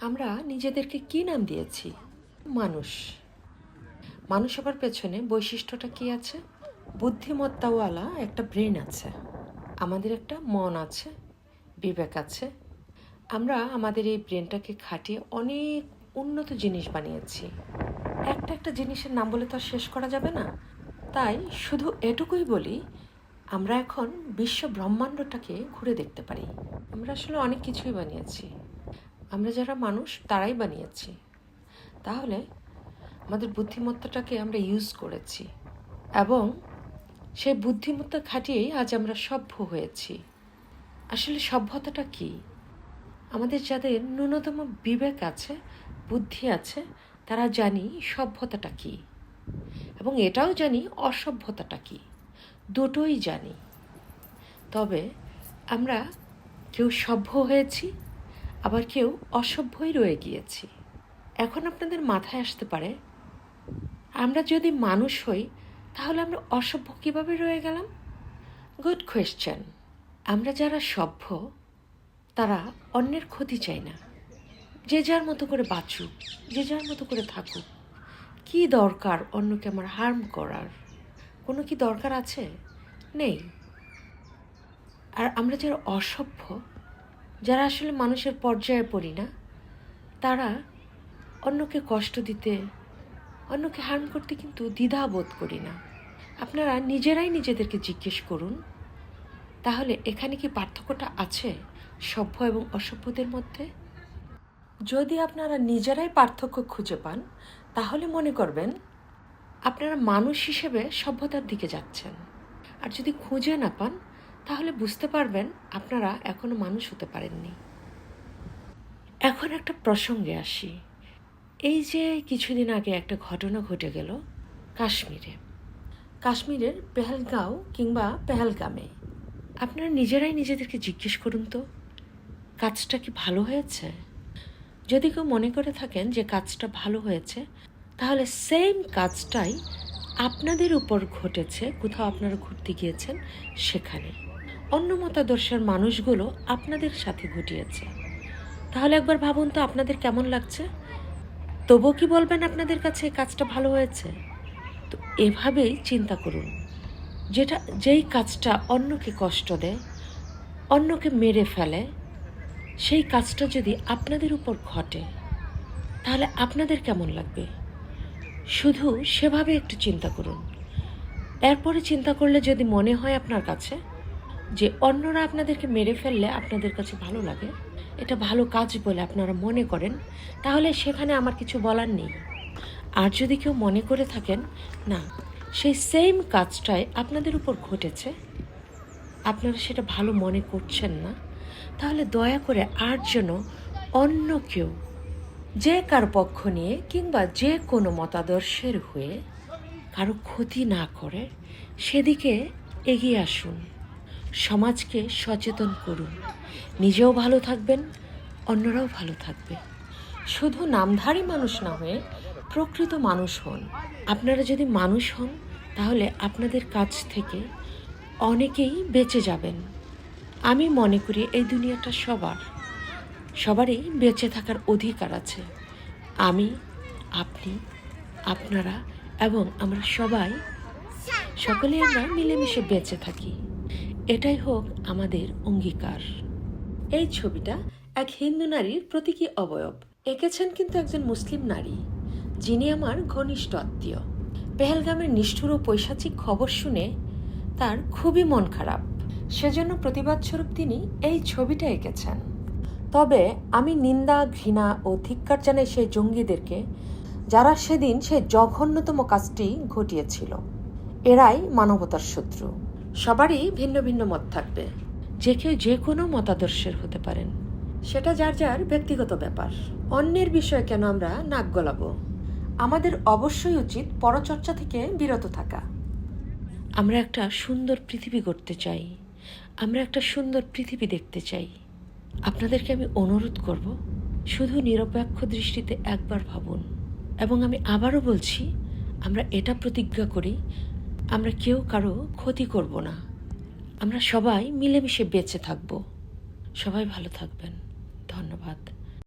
আমরা নিজেদেরকে কি নাম দিয়েছি? মানুষ। মানুষ হবার পেছনে বৈশিষ্ট্যটা কি আছে? বুদ্ধিমত্তাওয়ালা একটা ব্রেন আছে। আমাদের একটা মন আছে, বিবেক আছে। আমরা আমাদের এই ব্রেনটাকে খাটিয়ে অনেক উন্নত জিনিস বানিয়েছি। একটা একটা জিনিসের নাম বলে তো আর শেষ করা যাবে না। তাই শুধু এটুকুই বলি, আমরা এখন বিশ্ব ব্রহ্মাণ্ডটাকে ঘুরে দেখতে পারি। আমরা আসলে অনেক কিছুই বানিয়েছি। আমরা যারা মানুষ, তারাই বানিয়েছি। তাহলে আমাদের বুদ্ধিমত্তাটাকে আমরা ইউজ করেছি। এবং সেই বুদ্ধিমত্তা খাটিয়েই আজ আমরা সভ্য হয়েছি। আসলে সভ্যতাটা কি? আমাদের যাদের ন্যূনতম বিবেক আছে, বুদ্ধি আছে, তারা জানি সভ্যতাটা কি। এবং এটাও জানি অসভ্যতাটা কি। দুটোই জানি। তবে আমরা কেউ সভ্য হয়েছি আবার কেউ অসভ্যই রয়ে গিয়েছি। এখন আপনাদের মাথায় আসতে পারে, আমরা যদি মানুষ হই, তাহলে আমরা অসভ্য কীভাবে রয়ে গেলাম? গুড কোয়েশ্চেন আমরা যারা সভ্য, তারা অন্যের ক্ষতি চায় না। যে যার মতো করে বাঁচুক, যে যার মতো করে থাকুক, কি দরকার অন্যকে আমার হার্ম করার? কোনো কি দরকার আছে? নেই। আর আমরা যারা অসভ্য যারা আসলে মানুষের পর্যায়ে পড়ি না, তারা অন্যকে কষ্ট দিতে, অন্যকে হার্ম করতে কিন্তু দ্বিধা বোধ করি না। আপনারা নিজেরাই নিজেদেরকে জিজ্ঞেস করুন, তাহলে এখানে কি পার্থক্যটা আছে সভ্য এবং অসভ্যদের মধ্যে? যদি আপনারা নিজেরাই পার্থক্য খুঁজে পান, তাহলে মনে করবেন আপনারা মানুষ হিসেবে সভ্যতার দিকে যাচ্ছেন। আর যদি খুঁজে না পান তাহলে বুঝতে পারবেন আপনারা এখনও মানুষ হতে পারেননি। এখন একটা প্রসঙ্গে আসি। এই যে কিছুদিন আগে একটা ঘটনা ঘটে গেল কাশ্মীরে। কাশ্মীরের পেহেলগাঁও কিংবা পেহেলগামে। আপনারা নিজেরাই নিজেদেরকে জিজ্ঞেস করুন তো, কাজটা কি ভালো হয়েছে? যদি কেউ মনে করে থাকেন যে কাজটা ভালো হয়েছে, তাহলে সেম কাজটাই আপনাদের উপর ঘটেছে, কোথাও আপনারা ঘুরতে গিয়েছেন, সেখানে। অন্য মতাদর্শের মানুষগুলো আপনাদের সাথে ঘটিয়েছে। তাহলে একবার ভাবুন তো আপনাদের কেমন লাগছে? তবুও কি বলবেন আপনাদের কাছে এই কাজটা ভালো হয়েছে? তো এভাবেই চিন্তা করুন। যেটা, যেই কাজটা অন্যকে কষ্ট দেয়, অন্যকে মেরে ফেলে, সেই কাজটা যদি আপনাদের উপর ঘটে, তাহলে আপনাদের কেমন লাগবে? শুধু সেভাবে একটু চিন্তা করুন। এরপরে চিন্তা করলে যদি মনে হয় আপনার কাছে যে অন্যরা আপনাদেরকে মেরে ফেললে আপনাদের কাছে ভালো লাগে, এটা ভালো কাজ বলে আপনারা মনে করেন, তাহলে সেখানে আমার কিছু বলার নেই। আর যদি কেউ মনে করে থাকেন, না, সেই সেম কাজটাই আপনাদের উপর ঘটেছে, আপনারা সেটা ভালো মনে করছেন না, তাহলে দয়া করে আর যেন অন্য কেউ, যে কার পক্ষ নিয়ে কিংবা যে কোনো মতাদর্শের হয়ে কারও ক্ষতি না করে, সেদিকে এগিয়ে আসুন। সমাজকে সচেতন করুন। নিজেও ভালো থাকবেন, অন্যরাও ভালো থাকবে। শুধু নামধারী মানুষ না হয়ে প্রকৃত মানুষ হন। আপনারা যদি মানুষ হন, তাহলে আপনাদের কাছ থেকে অনেকেই বেঁচে যাবেন। আমি মনে করি এই দুনিয়াটা সবার, সবারই বেঁচে থাকার অধিকার আছে। আমি, আপনি, আপনারা এবং আমরা সবাই সকলে আমরা মিলেমিশে বেঁচে থাকি। এটাই হোক আমাদের অঙ্গীকার। এই ছবিটা এক হিন্দু নারীর প্রতীকী অবয়ব। এঁকেছেন কিন্তু একজন মুসলিম নারী, যিনি আমার ঘনিষ্ঠ আত্মীয়। পেহেলগামের নিষ্ঠুর ও পৈশাচিক খবর শুনে তার খুবই মন খারাপ। সেজন্য প্রতিবাদ স্বরূপ তিনি এই ছবিটা এঁকেছেন। তবে আমি নিন্দা, ঘৃণা ও ধিক্কার জানাই সেই জঙ্গিদেরকে, যারা সেদিন সে জঘন্যতম কাজটি ঘটিয়েছিল। এরাই মানবতার শত্রু। সবারই ভিন্ন ভিন্ন মত থাকবে। যে কেউ যে কোনো মতাদর্শের হতে পারেন। সেটা যার যার ব্যক্তিগত ব্যাপার। অন্যের বিষয়ে কেন আমরা নাক গলাবো? আমাদের অবশ্যই উচিত পরচর্চা থেকে বিরত থাকা। আমরা একটা সুন্দর পৃথিবী গড়তে চাই। আমরা একটা সুন্দর পৃথিবী দেখতে চাই। আপনাদেরকে আমি অনুরোধ করব, শুধু নিরপেক্ষ দৃষ্টিতে একবার ভাবুন। এবং আমি আবারও বলছি, আমরা এটা প্রতিজ্ঞা করি আমরা কেউ কারও ক্ষতি করব না। আমরা সবাই মিলেমিশে বেঁচে থাকব। সবাই ভালো থাকবেন। ধন্যবাদ।